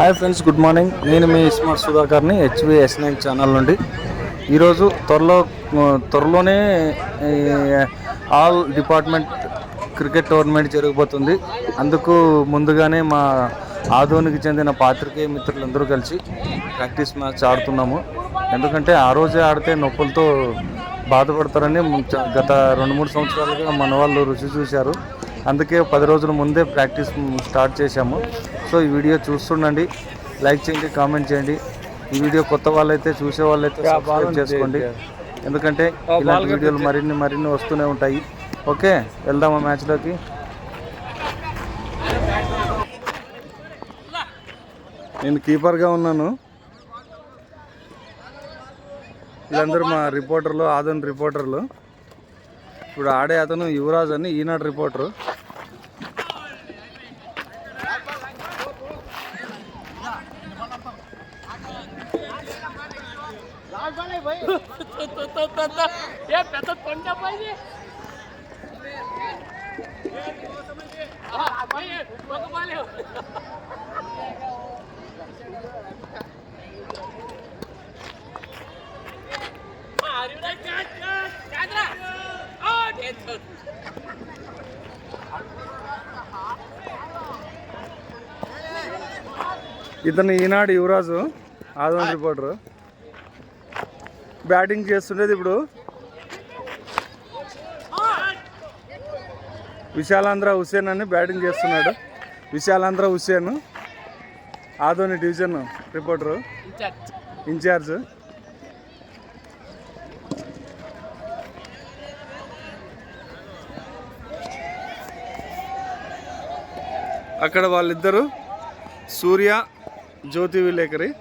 Hi friends good morning. నేను మీ smart సుధాకర్ని H V S nine channel నుండి. ఈరోజు త్వరలో త్వరలోనే ఆల్ డిపార్ట్మెంట్ క్రికెట్ టోర్నమెంట్ జరగబోతుంది. అందుకు ముందుగానే మా ఆదోనికి చెందిన పాత్రికేయ మిత్రులందరూ కలిసి ప్రాక్టీస్ మ్యాచ్ ఆడుతున్నాము. ఎందుకంటే ఆ రోజే ఆడితే నొప్పులతో బాధపడతారని గత రెండు మూడు సంవత్సరాలుగా మన వాళ్ళు రుచి చూశారు. అందుకే పది రోజుల ముందే ప్రాక్టీస్ స్టార్ట్ చేశాము. సో ఈ వీడియో చూస్తుండండి. లైక్ చేయండి కామెంట్ చేయండి. ఈ వీడియో కొత్త వాళ్ళైతే చూసే వాళ్ళైతే సబ్స్క్రైబ్ చేసుకోండి. ఎందుకంటే ఇలాంటి వీడియోలు మరిన్ని మరిన్ని వస్తూనే ఉంటాయి. ఓకే వెళ్దామా మ్యాచ్లోకి? నేను కీపర్గా ఉన్నాను. వీళ్ళందరూ మా రిపోర్టర్లు ఆదోన్ రిపోర్టర్లు. ఇప్పుడు ఆడే అతను యువరాజ్ అని ఈనాడు రిపోర్టరు. ఏ పెద్ద తొండ పోయి ఇతను ఈనాడు యువరాజు ఆదోన్ రిపోర్టరు బ్యాటింగ్ చేస్తుండేది ఇప్పుడు. విశాలాంధ్ర హుసేన్ అని బ్యాటింగ్ చేస్తున్నాడు. Visalaandhra Hussain Adoni division reporter. Incharge. అక్కడ వాళ్ళిద్దరు సూర్య జ్యోతి విలేకరి.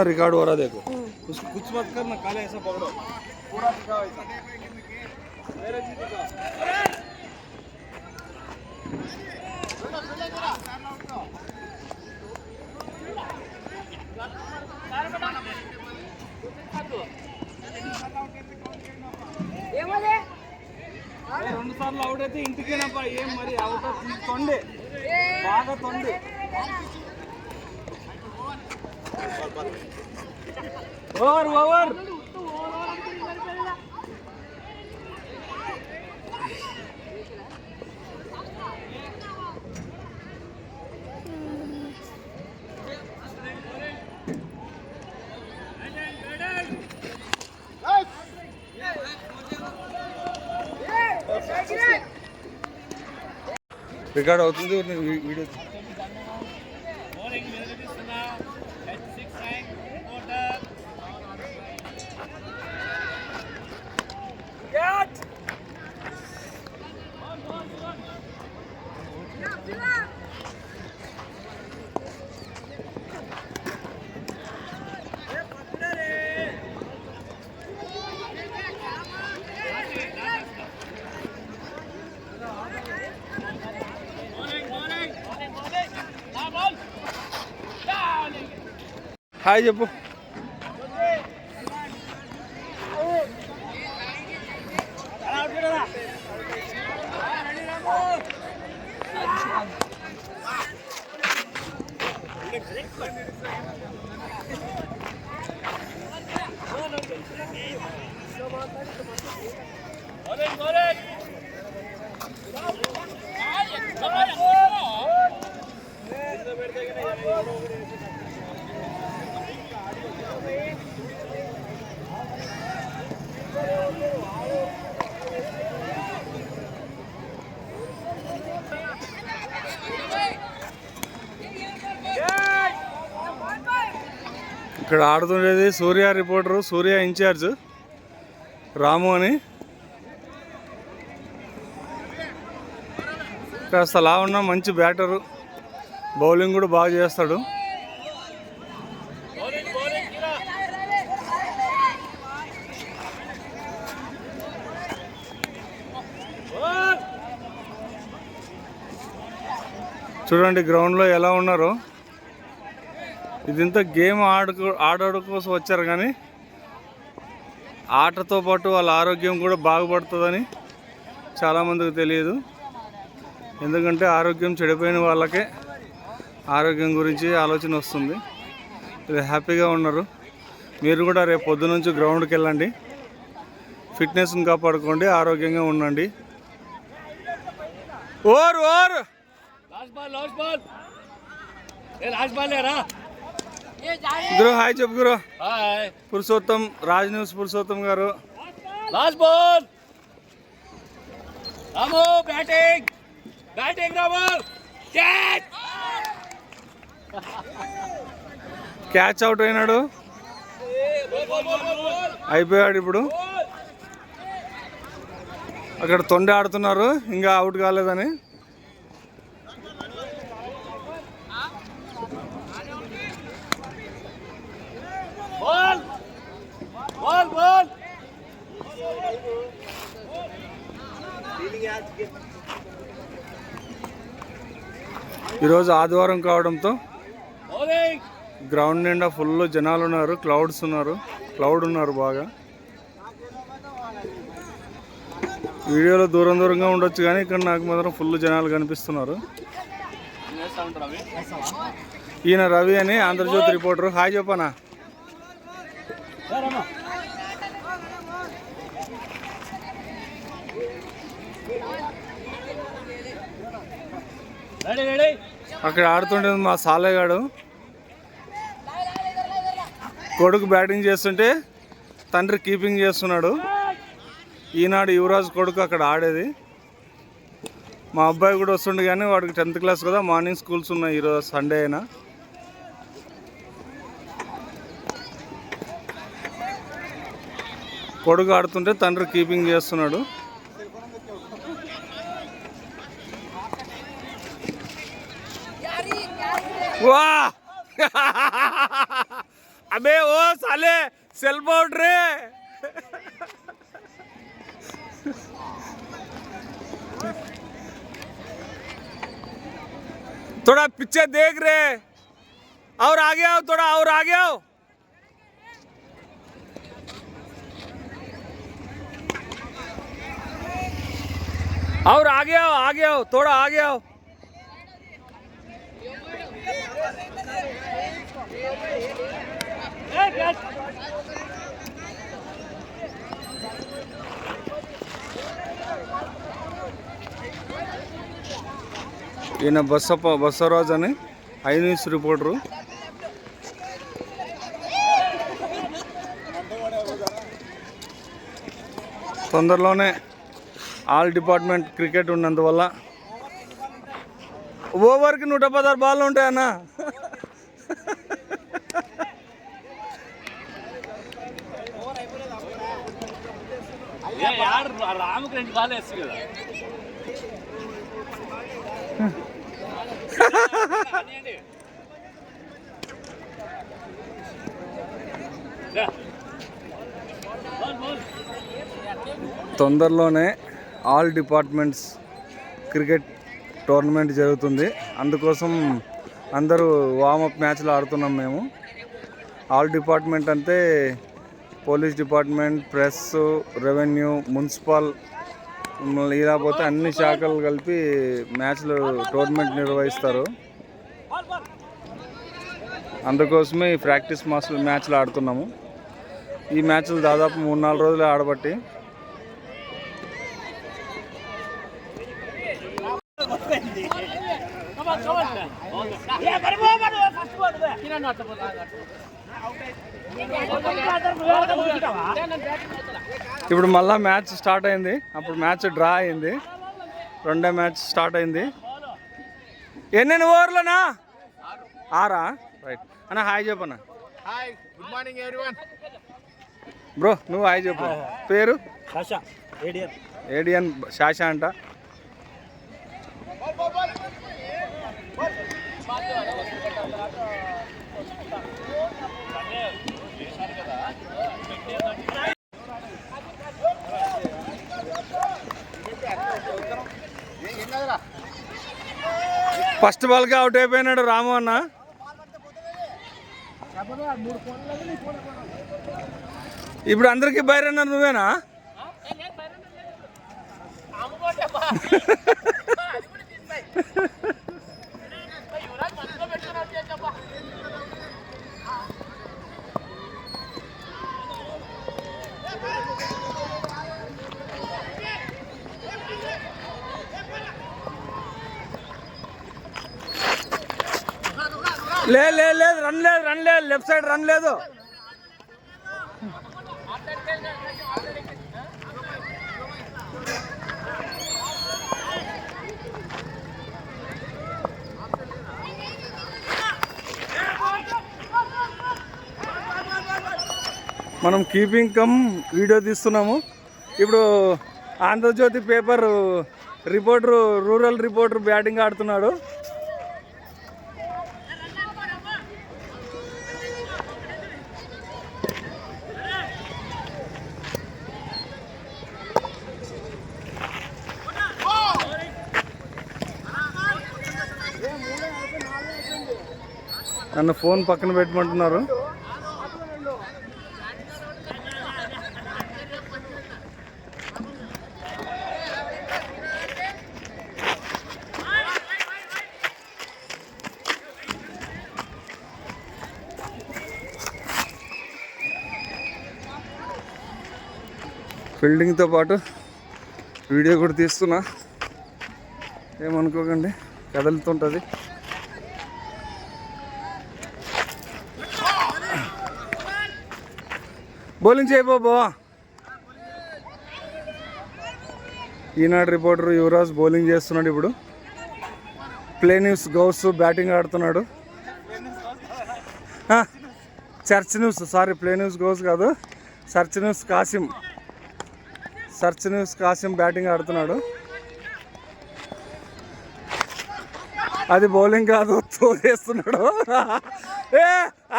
हाँ रिकॉर्ड हो रहा देखो उसको कुछ मत करना काले ऐसा पकड़ो पूरा दिखाओ ऐसा मेरे जी दिखाओ రెండు సార్లు అవుట్ అయితే ఇంటికేనప్పా ఏం మరి అవుట్ తొండే బాగా తొండి ఓవర్ ఓవర్ రికార్డ్ అవుతుంది వీ- వీడియో Hi చెప్పు Thank. ఇక్కడ ఆడుతుండేది సూర్య రిపోర్టరు సూర్య ఇన్ఛార్జ్ రాము అని. కాస్త లా ఉన్న మంచి బ్యాటరు బౌలింగ్ కూడా బాగా చేస్తాడు. చూడండి గ్రౌండ్లో ఎలా ఉన్నారో. ఇదంతా గేమ్ ఆడుకో ఆడడం కోసం వచ్చారు కానీ ఆటతో పాటు వాళ్ళ ఆరోగ్యం కూడా బాగుపడుతుందని చాలామందికి తెలియదు. ఎందుకంటే ఆరోగ్యం చెడిపోయిన వాళ్ళకే ఆరోగ్యం గురించి ఆలోచన వస్తుంది. ఇది హ్యాపీగా ఉన్నారు. మీరు కూడా రేపు పొద్దు నుంచి గ్రౌండ్కి వెళ్ళండి. ఫిట్నెస్ని కాపాడుకోండి ఆరోగ్యంగా ఉండండి. ఓర్ or! Last ball last ball! A last ball లేరా? గురు హాయ్ చెప్పు గురు. హాయ్. పురుషోత్తం రాజ్ న్యూస్ పురుషోత్తం గారు. Last ball Ramu batting. Batting Ramu catch. Catch out అయినాడు. అయిపోయాడు ఇప్పుడు. అక్కడ తొండి ఆడుతున్నారు. ఇంకా అవుట్ కాలేదని బాల్ బాల్ బాల్ ఈరోజు ఆదివారం కావడంతో గ్రౌండ్ నిండా ఫుల్ జనాలు ఉన్నారు క్లౌడ్స్ ఉన్నారు క్లౌడ్ ఉన్నారు బాగా. వీడియోలో దూరం దూరంగా ఉండొచ్చు కానీ ఇక్కడ నాకు మాత్రం ఫుల్ జనాలు కనిపిస్తున్నారు. ఈయన రవి అని ఆంధ్రజ్యోతి రిపోర్టర్. హాయ్ చెప్పనా? రెడీ రెడీ అక్కడ ఆడుతుండేది మా సాలేగాడు కొడుకు బ్యాటింగ్ చేస్తుంటే తండ్రి కీపింగ్ చేస్తున్నాడు. ఈనాడు యువరాజ్ కొడుకు అక్కడ ఆడేది. మా అబ్బాయి కూడా వస్తుండే కానీ వాడికి టెన్త్ క్లాస్ కదా మార్నింగ్ స్కూల్స్ ఉన్నాయి ఈరోజు సండే అయినా. కొడుకు ఆడుతుంటే తండ్రి కీపింగ్ చేస్తున్నాడు. वाह! अबे ओ साले आउट रे! थोड़ा पीछे देख रहे और आगे आओ, थोड़ा और आगे आओ। और आगे आओ आगे आओ, थोड़ा आगे आओ। ఈయన బస్సప్ప బస్సరాజు అని ఐ న్యూస్ రిపోర్టరు. తొందరలోనే ఆల్ డిపార్ట్మెంట్ క్రికెట్ ఉన్నందువల్ల ఓవర్కి నూట పదహారు ఉంటాయన్నా. రాముకి రెండు బాల్ వేస్తుంది కదా. బాల్ తొందరలోనే ఆల్ డిపార్ట్మెంట్స్ క్రికెట్ టోర్నమెంట్ జరుగుతుంది. అందుకోసం అందరూ వామప్ మ్యాచ్లు ఆడుతున్నాం మేము. ఆల్ డిపార్ట్మెంట్ అంటే police department press revenue municipal ఇలా పోతే అన్ని శాఖలు కలిపి మ్యాచ్లు టోర్నమెంట్ నిర్వహిస్తారు. అందుకోసమే ఈ ప్రాక్టీస్ మాస్లు మ్యాచ్లు ఆడుతున్నాము. ఈ మ్యాచ్లు దాదాపు మూడు నాలుగు రోజులు ఆడబట్టి ఏ పడిపో పడు ఫస్ట్ బాల్ కిరణ్ అట్లా పోతా ఇప్పుడు మళ్ళా మ్యాచ్ స్టార్ట్ అయింది అప్పుడు మ్యాచ్ డ్రా అయింది రెండో మ్యాచ్ స్టార్ట్ అయింది ఎన్నెన్ని ఓవర్లనా ఆరా రైట్ అన్న hi చెప్పన్న hi good morning everyone bro నువ్వు హాయ్ చెప్పు పేరు ఏడియన్ ఏడియన్ శాష అంట ఏం కాదురా ఫస్ట్ బాల్కి అవుట్ అయిపోయినాడు రాము అన్న. ఇప్పుడు అందరికి బయరన్నారు నువ్వేనా? లేదు లేదు లేదు రన్ లేదు రన్ లేదు లెఫ్ట్ సైడ్ రన్ లేదు. మనం కీపింగ్ కమ్ వీడియో తీస్తున్నాము. ఇప్పుడు Andhra Jyothi paper reporter rural reporter batting ఆడుతున్నాడు. నన్ను ఫోన్ పక్కన పెట్టమంటున్నారు. ఫీల్డింగ్తో పాటు వీడియో కూడా తీస్తున్నా. ఏమనుకోకండి కదులుతుంటుంది. బౌలింగ్ చేయబోబో ఈనాడు రిపోర్టర్ యువరాజ్ బౌలింగ్ చేస్తున్నాడు ఇప్పుడు. ప్లే న్యూస్ గౌస్ బ్యాటింగ్ ఆడుతున్నాడు. Church news sorry play news Ghouse కాదు. Search news Kasim. Search news Kasim batting ఆడుతున్నాడు. అది బౌలింగ్ కాదు త్రో చేస్తున్నాడు. ఏ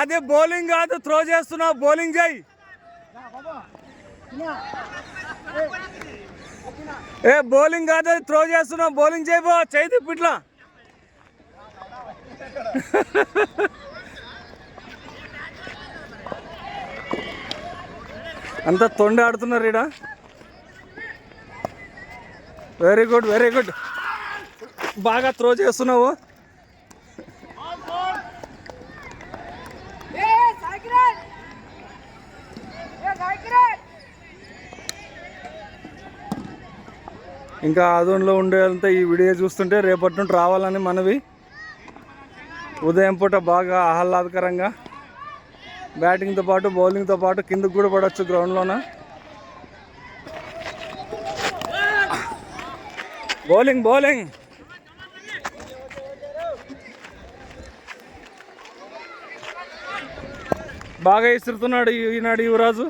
అది బౌలింగ్ కాదు త్రో చేస్తున్నావు. బౌలింగ్ చేయి. ఏ బౌలింగ్ కాదు త్రో చేస్తున్నావు బౌలింగ్ చేయబో చేయి తిప్పు అంతా తొండి ఆడుతున్నారు ఈడ. వెరీ గుడ్ వెరీ గుడ్ బాగా త్రో చేస్తున్నావు ఏ సాయికిరణ్ ఏ సాయికిరణ్ ఇంకా ఆదోన్లో ఉండేదంతా ఈ వీడియో చూస్తుంటే రేపటి నుండి రావాలని మనవి. ఉదయం పూట బాగా ఆహ్లాదకరంగా బ్యాటింగ్తో పాటు బౌలింగ్తో పాటు కిందకు కూడా పడవచ్చు గ్రౌండ్లోన. Bowling bowling. బాగా ఇస్తున్నాడు ఈనాడు యువరాజు.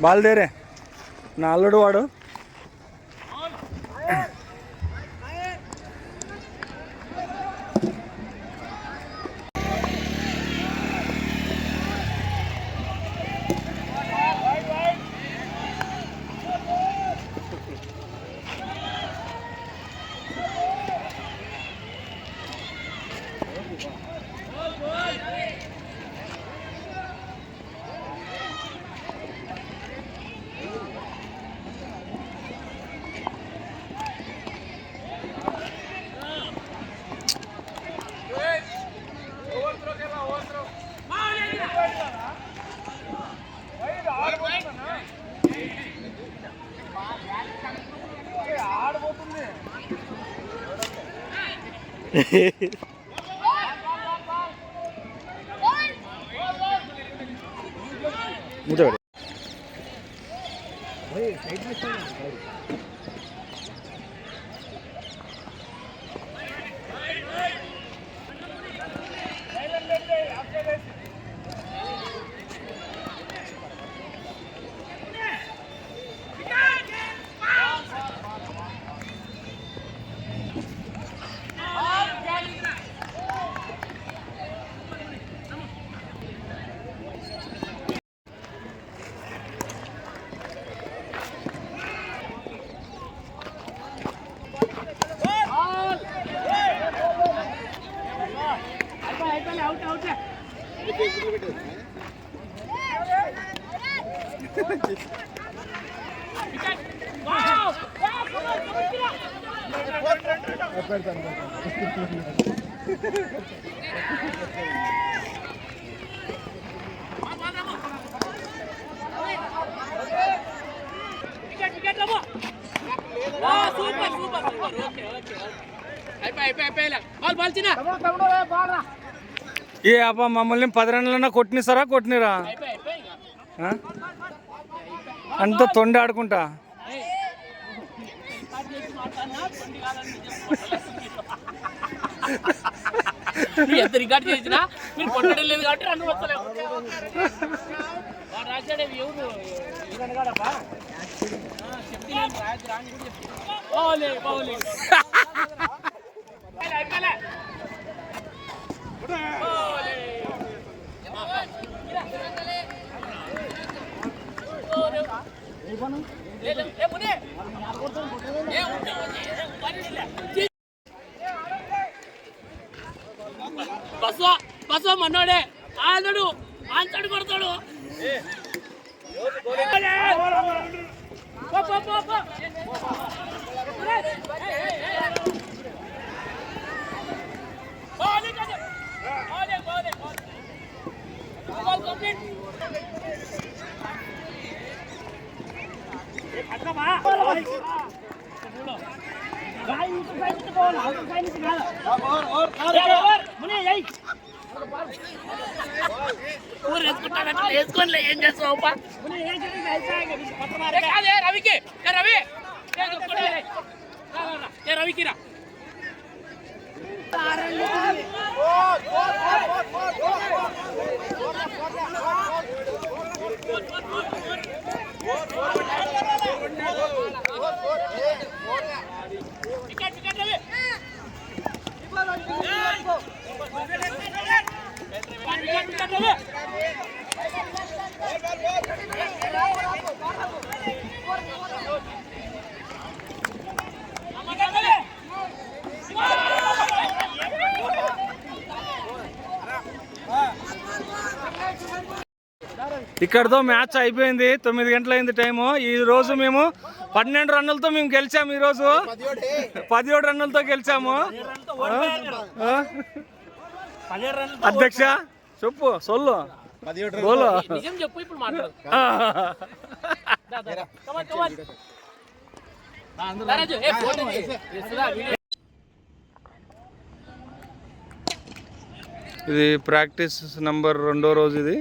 బాల్దేరే నా అల్లుడు వాడు 진짜 그래. ఏ అబ్బా మమ్మల్ని పది రన్లన్నా కొట్టినిస్తారా కొట్టినిరా? అంత తొండి ఆడుకుంటా? ఎంత రికార్డ్ చేసినా మీరు కొట్టడం లేదు కాబట్టి వస్తలేవు ఎవరు? చెప్తే రాయద్దు రాని కూడా బస్సు బస్సు మన్నోడే ఆందడు ఆంతడు కొడతాడు పో, పో, పో, పో. పోనీ కదా. పోనీ, పోనీ, పోనీ. Ball complete. ఏ, పట్టుకోమా. రాయి ఇటు సైడ్ నుంచి పోవాలి, అవతల సైడ్ నుంచి కాదు. ఏ, ఓవర్. ముని, ఏయ్. ఊరు వేసుకుంటానంటే వేసుకోనిలే ఏం చేస్తావు అబ్బా? ఏ, కాదే రవికి ఏ రవి ఏ, ఒక్కడే. రా, రా, రా. ఏ రవికి రా wicket wicket Ravi wicket wicket Ravi wicket Ravi ఇక్కడతో మ్యాచ్ అయిపోయింది. తొమ్మిది గంటలైంది టైము. ఈ రోజు మేము పన్నెండు రన్నులతో మేము గెలిచాము ఈ రోజు పదిహేడు రన్నులతో గెలిచాము? అధ్యక్ష చెప్పు సొల్లు. బోలో. చెప్పు ఇప్పుడు మాట్లాడు. ఇది ప్రాక్టీస్ నంబర్ రెండో రోజు ఇది.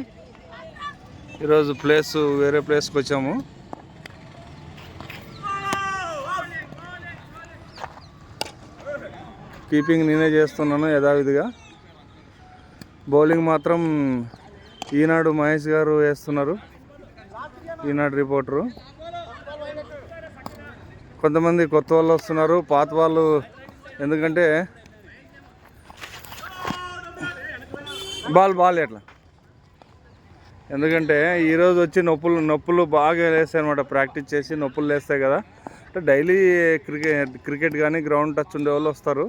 ఈరోజు ప్లేస్ వేరే ప్లేస్కి వచ్చాము. కీపింగ్ నేనే చేస్తున్నాను యథావిధిగా. బౌలింగ్ మాత్రం ఈనాడు మహేష్ గారు వేస్తున్నారు. ఈనాడు రిపోర్టరు. కొంతమంది కొత్త వాళ్ళు వస్తున్నారు. పాత వాళ్ళు ఎందుకంటే బాల్ బాల్ ఎట్లా? ఎందుకంటే ఈరోజు వచ్చి నొప్పులు నొప్పులు బాగా లేస్తాయి అనమాట ప్రాక్టీస్ చేసి నొప్పులు లేస్తాయి కదా. అంటే డైలీ క్రికెట్ క్రికెట్ కానీ గ్రౌండ్ టచ్ ఉండే వాళ్ళు వస్తారు.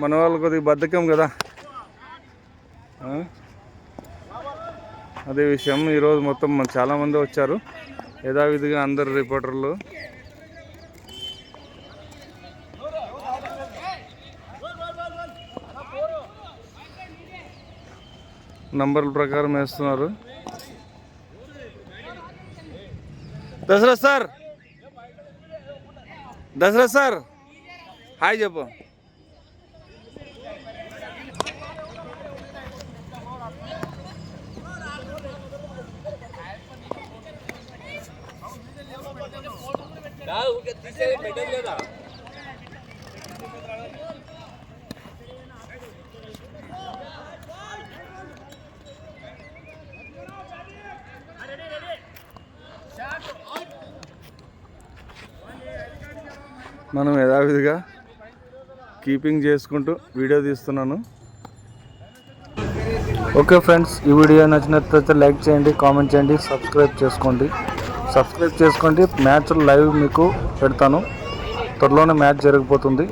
మన వాళ్ళు కొద్దిగా బద్ధకం కదా. అదే విషయం. ఈరోజు మొత్తం చాలామంది వచ్చారు. యథావిధిగా అందరు రిపోర్టర్లు నంబర్ల ప్రకారం వేస్తున్నారు. Dasara sir. Dasara sir. Hi చెప్పు. మనం యథావిధిగా కీపింగ్ చేసుకుంటూ వీడియో తీస్తున్నాను. ఓకే ఫ్రెండ్స్ ఈ వీడియో నచ్చినట్లయితే లైక్ చేయండి కామెంట్ చేయండి సబ్స్క్రైబ్ చేసుకోండి. సబ్స్క్రైబ్ చేసుకోండి మ్యాచ్ లైవ్ మీకు పెడతాను. త్వరలోనే మ్యాచ్ జరిగిపోతుంది